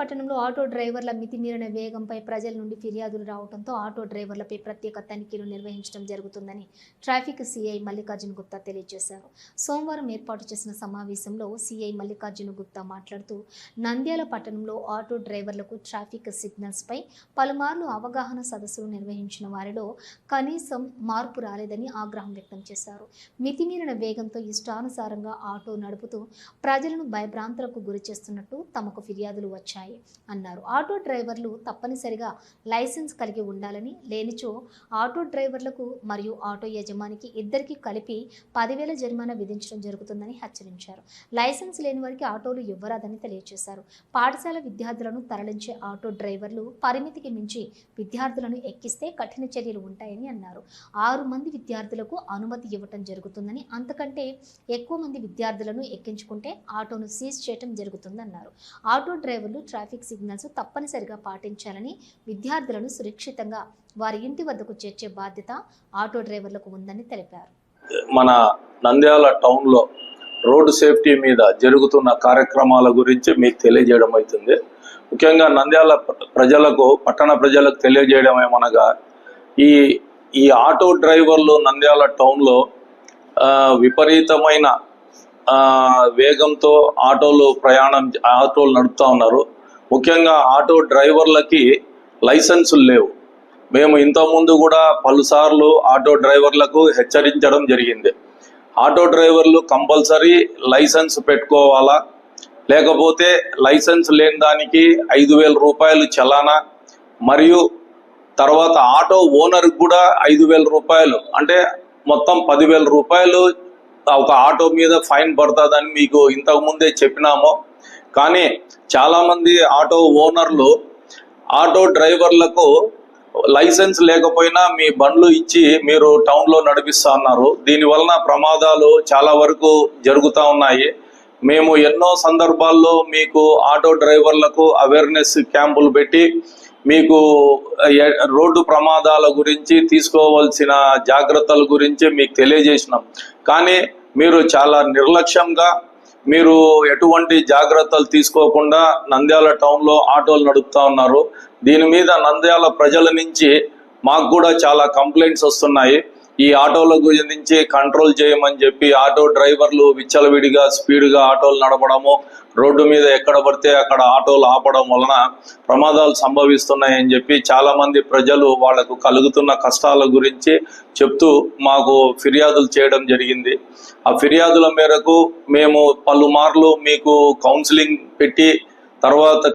పట్టణంలో ఆటో డ్రైవర్ల మితిమీరిన వేగంపై ప్రజల నుండి ఫిర్యాదులు రావడంతో ఆటో డ్రైవర్లపై ప్రత్యేక తనిఖీలు నిర్వహించడం జరుగుతుందని ట్రాఫిక్ సిఐ మల్లికార్జున గుప్తా తెలియజేశారు. సోమవారం ఏర్పాటు చేసిన సమావేశంలో సిఐ మల్లికార్జున గుప్తా మాట్లాడుతూ నంద్యాల పట్టణంలో ఆటో డ్రైవర్లకు ట్రాఫిక్ సిగ్నల్స్పై పలుమార్లు అవగాహన సదస్సులు నిర్వహించిన వారిలో కనీసం మార్పు రాలేదని ఆగ్రహం వ్యక్తం చేశారు. మితిమీరిన వేగంతో ఇష్టానుసారంగా ఆటో నడుపుతూ ప్రజలను భయభ్రాంతులకు గురి చేస్తున్నట్టు తమకు ఫిర్యాదులు వచ్చాయి. అన్నారు. ఆటో డ్రైవర్లు తప్పనిసరిగా లైసెన్స్ కలిగి ఉండాలని లేనిచో ఆటో డ్రైవర్లకు మరియు ఆటో యజమానికి ఇద్దరికి కలిపి పదివేల జరిమానా విధించడం జరుగుతుందని హెచ్చరించారు. లైసెన్స్ లేని వారికి ఆటోలు ఇవ్వరాదని తెలియజేశారు. పాఠశాల విద్యార్థులను తరలించే ఆటో డ్రైవర్లు పరిమితికి మించి విద్యార్థులను ఎక్కిస్తే కఠిన చర్యలు ఉంటాయని అన్నారు. ఆరు మంది విద్యార్థులకు అనుమతి ఇవ్వటం జరుగుతుందని అంతకంటే ఎక్కువ మంది విద్యార్థులను ఎక్కించుకుంటే ఆటోను సీజ్ చేయటం జరుగుతుందన్నారు. ఆటో డ్రైవర్లు ట్రాఫిక్ సిగ్నల్స్ తప్పనిసరిగా పాటించాలని విద్యార్థులను సురక్షితంగా వారి ఇంటి వద్దకు చేర్చే బాధ్యత ఆటో డ్రైవర్లకు ఉందని తెలిపారు. మన నంద్యాల టౌన్లో రోడ్డు సేఫ్టీ మీద జరుగుతున్న కార్యక్రమాల గురించి మీకు తెలియజేయడం అవుతుంది. ముఖ్యంగా నంద్యాల ప్రజలకు పట్టణ ప్రజలకు తెలియజేయడం ఏమనగా ఈ ఈ ఆటో డ్రైవర్లు నంద్యాల టౌన్లో విపరీతమైన వేగంతో ఆటోలు ప్రయాణం ఆటోలు నడుపుతా ఉన్నారు. ముఖ్యంగా ఆటో డ్రైవర్లకి లైసెన్సులు లేవు. మేము ఇంతకుముందు కూడా పలుసార్లు ఆటో డ్రైవర్లకు హెచ్చరించడం జరిగింది. ఆటో డ్రైవర్లు కంపల్సరీ లైసెన్స్ పెట్టుకోవాలా? లేకపోతే లైసెన్స్ లేని దానికి ఐదు వేల రూపాయలు చలానా? మరియు తర్వాత ఆటో ఓనర్కి కూడా ఐదు వేల రూపాయలు అంటే మొత్తం పదివేల రూపాయలు ఒక ఆటో మీద ఫైన్ పడుతుందని మీకు ఇంతకు ముందే చెప్పినాము. కానీ చాలామంది ఆటో ఓనర్లు ఆటో డ్రైవర్లకు లైసెన్స్ లేకపోయినా మీ బండ్లు ఇచ్చి మీరు టౌన్లో నడిపిస్తా అన్నారు. దీని వలన ప్రమాదాలు చాలా వరకు జరుగుతూ ఉన్నాయి. మేము ఎన్నో సందర్భాల్లో మీకు ఆటో డ్రైవర్లకు అవేర్నెస్ క్యాంపులు పెట్టి మీకు రోడ్డు ప్రమాదాల గురించి తీసుకోవాల్సిన జాగ్రత్తల గురించి మీకు తెలియజేసినాం. కానీ మీరు చాలా నిర్లక్ష్యంగా మీరు ఎటువంటి జాగ్రత్తలు తీసుకోకుండా నంద్యాల టౌన్లో ఆటోలు నడుపుతా ఉన్నారు. దీని మీద నంద్యాల ప్రజల నుంచి మాకు కూడా చాలా కంప్లైంట్స్ వస్తున్నాయి. ఈ ఆటోలకు గురించి కంట్రోల్ చేయమని చెప్పి ఆటో డ్రైవర్లు విచ్చలవిడిగా స్పీడ్గా ఆటోలు నడపడము రోడ్డు మీద ఎక్కడ పడితే అక్కడ ఆటోలు ఆపడం వలన ప్రమాదాలు సంభవిస్తున్నాయని చెప్పి చాలా మంది ప్రజలు వాళ్ళకు కలుగుతున్న కష్టాల గురించి చెప్తూ మాకు ఫిర్యాదులు చేయడం జరిగింది. ఆ ఫిర్యాదుల మేరకు మేము పలుమార్లు మీకు కౌన్సిలింగ్ పెట్టి తర్వాత